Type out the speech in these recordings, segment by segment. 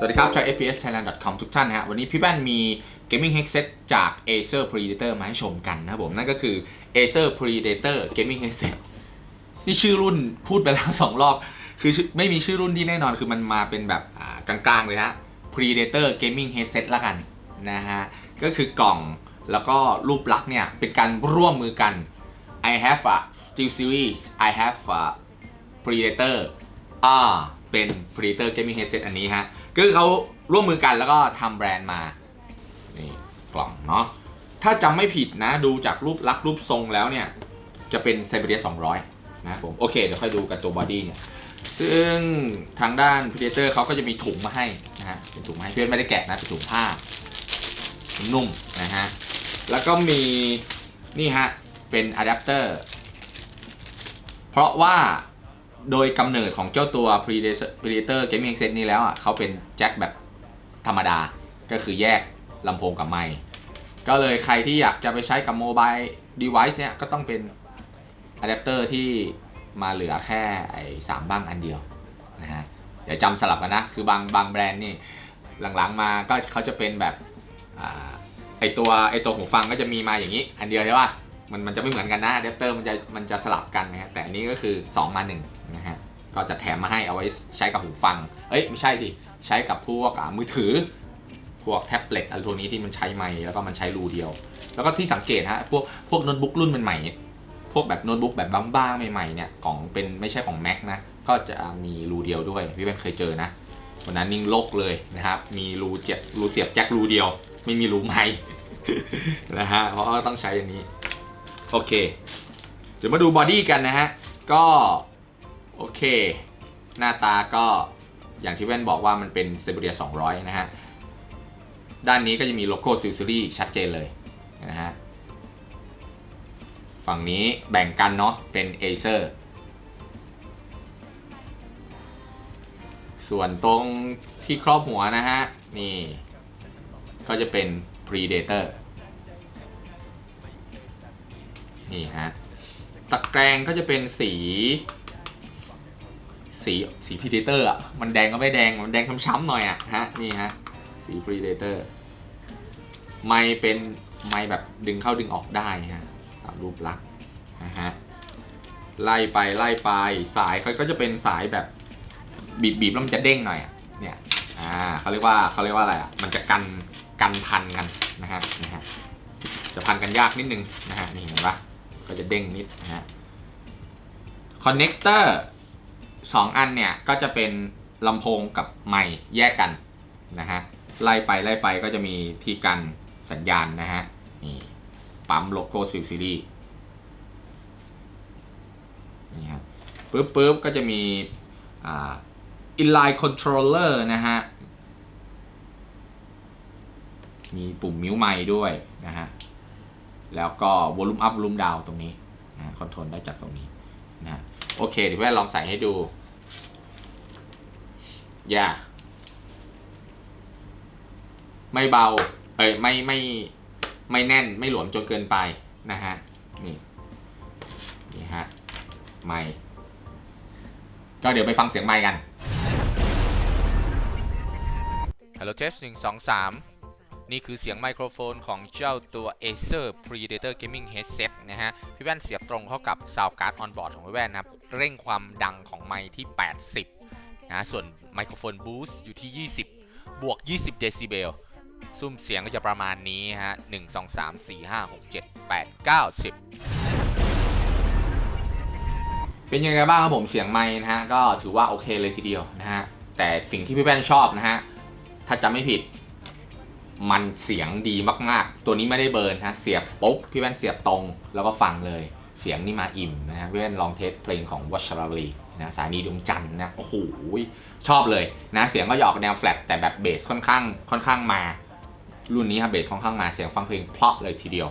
สวัสดีครับชาว fpsthailand.com ทุกท่านนะฮะวันนี้พี่แป้นมี gaming headset จาก Acer Predator มาให้ชมกันนะผมนั่นก็คือ Acer Predator gaming headset นี่ชื่อรุ่นพูดไปแล้วสองรอบ คือไม่มีชื่อรุ่นที่แน่นอนคือมันมาเป็นแบบกลางๆ เลยฮะ Predator gaming headset ละกันนะฮะก็คือกล่องแล้วก็รูปลักษณ์เนี่ย เป็นการร่วมมือกัน I have a Steel Series I have a Predator อ่า เป็น Predator Gaming Headset อันนี้ฮะคือเขาร่วมมือกันแล้วก็ทำแบรนด์มา นี่กล่องเนาะ ถ้าจำไม่ผิดนะดูจากรูปลักษณ์รูปทรงแล้วเนี่ย จะเป็น s i b e r i a 200 นะผม โอเค เดี๋ยวค่อยดูกันตัวบอดี้เนี่ย ซึ่งทางด้าน Predator เขาก็จะมีถุงมาให้นะฮะ เป็นถุงมาให้เพื่อนไม่ได้แกะนะ เป็นถุงผ้า นุ่มนะฮะ แล้วก็มีนี่ฮะ เป็นอะแดปเตอร์ เพราะว่า โดยกำเนิดของเจ้าตัว Predator Gaming Set นี้แล้วอะเขาเป็นแจ็คแบบธรรมดาก็คือแยกลำโพงกับไมค์ก็เลยใครที่อยากจะไปใช้กับโมบาย device เนี่ยก็ต้องเป็นอะแดปเตอร์ที่มาเหลือแค่ไอ้สามบ้างอันเดียวนะฮะอย่าจำสลับกันนะ คือบางบางแบรนด์นี่หลังๆมาก็เขาจะเป็นแบบอไอตัวไอตัวหูฟังก็จะมีมาอย่างนี้ อันเดียวใช่ป่ะ มันมันจะไม่เหมือนกันนะอะแดปเตอร์มันจะมันจะสลับกันนะฮะแต่อันนี้ก็คือ 2 มา1นะฮะก็จะแถมมาให้เอาไว้ใช้กับหูฟัง เอ้ยไม่ใช่สิ ใช้กับพวกมือถือ พวกแท็บเล็ตอะไรตัวนี้ที่มันใช้ไมค์แล้วก็มันใช้รูเดียว แล้วก็ที่สังเกตฮะพวกพวกโน้ตบุ๊กรุ่นใหม่ๆพวกแบบโน้ตบุ๊กแบบบ้างๆใหม่ๆเนี่ยของเป็นไม่ใช่ของ Mac นะก็จะมีรูเดียวด้วยพี่เป็นเคยเจอนะวันนั้นนิ่งโลกเลยนะครับมีรูเจ็บรูเสียบแจ็ครูเดียว ไม่มีรูไมค์นะฮะเพราะต้องใช้อันนี้ โอเค เดี๋ยวมาดูบอดี้กันนะฮะ ก็ โอเค หน้าตาก็อย่างที่แว่นบอกว่ามันเป็นเซเบเรีย200 นะฮะ ด้านนี้ก็จะมีโลโก้ซิลซิลี่ชัดเจนเลยนะฮะ ฝั่งนี้แบ่งกันเนาะเป็น Acer ส่วนตรงที่ครอบหัวนะฮะ นี่ ก็จะเป็น Predator นี่ฮะตะแกรงก็จะเป็นสี สีสี Predator อะมันแดงก็ไม่แดง มันแดงช้ำๆหน่อยอะฮะนี่ฮะสี Predator ไม่เป็นไม่แบบดึงเข้าดึงออกได้ฮะตามรูปลักษณ์นะฮะไล่ไปไล่ไปสายเขาก็จะเป็นสายแบบบีบบีบแล้วมันจะเด้งหน่อยเนี่ยอ่าเขาเรียกว่าเขาเรียกว่าอะไรอะมันจะกันกันพันกันนะฮะนะฮะจะพันกันยากนิดนึงนะฮะนี่เห็นปะ ก็จะเด้งนิดนะฮะคอนเนคเตอร์สองอันเนี่ย ก็จะเป็นลำโพงกับไมค์แยกกันนะฮะไล่ไปไล่ไปก็จะมีที่กันสัญญาณนะฮะนี่ปั๊มโลโก้ซิลซีรีส์นี่ฮะปึ๊บปึ๊บก็จะมีอ่า inline controller นะฮะ มีปุ่มมิวไมค์ด้วยนะฮะ แล้วก็ volume up volume down ตรงนี้นะคอนโทรลได้จากตรงนี้นะฮะโอเคเดี๋ยวแม่ลองใส่ให้ดูอย่าไม่เบา เอ้ยไม่ไม่ไม่แน่นไม่หลวมจนเกินไปนะฮะนี่นี่ฮะไม่ก็เดี๋ยวไปฟังเสียงไมค์กัน Hello Test 1 2 3นี่ นี่คือเสียงไมโครโฟนของเจ้าตัว Acer Predator Gaming Headset นะฮะ พี่แว่นเสียบตรงเข้ากับ Sound Card on board ของพี่แว่นนะครับ เร่งความดังของไมค์ที่ 80 นะ ส่วนไมโครโฟน Boost อยู่ที่ 20 บวก 20 เดซิเบลซุ้มเสียงก็จะประมาณนี้ฮะ 1 2 3 4 5 6 7 8 9 10เป็นยังไงบ้างครับผมเสียงไม้นะฮะ ก็ถือว่าโอเคเลยทีเดียวนะฮะ แต่สิ่งที่พี่แป้นชอบนะฮะ ถ้าจำไม่ผิด มันเสียงดีมากๆ ตัวนี้ไม่ได้เบิร์นฮะเสียบปุ๊บพี่แว่นเสียบตรงแล้วก็ฟังเลย เสียงนี่มาอิ่มนะฮะพี่แว่นลองเทสเพลงของวัชรลีนะสายนีดวงจันทร์นะโอ้โหชอบเลยนะเสียงก็จะอกแนวแฟลตแต่แบบเบสค่อนข้างค่อนข้างมา รุ่นนี้ครับเบสค่อนข้างมาเสียงฟังเพลงเพราะเลยทีเดียว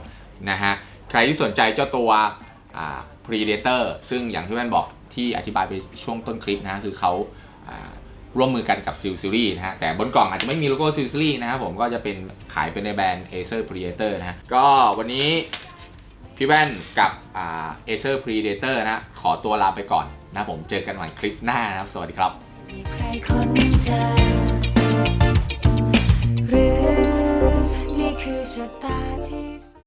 นะฮะใครที่สนใจเจ้าตัว Predator ซึ่งอย่างที่แว่นบอกที่อธิบายไปช่วงต้นคลิปนะคือเขา ร่วมมือกันกับซิลซีรีส์นะฮะแต่บนกล่องอาจจะไม่มีโลโก้ซิลซีรีส์นะครับผมก็จะเป็นขายเป็นในแบรนด์เอเซอร์พรีเดเตอร์นะก็วันนี้พี่แว่นกับเอเซอร์พรีเดเตอร์นะขอตัวลาไปก่อนนะผมเจอกันใหม่คลิปหน้านะครับ สวัสดีครับหรือนี่คือชะตา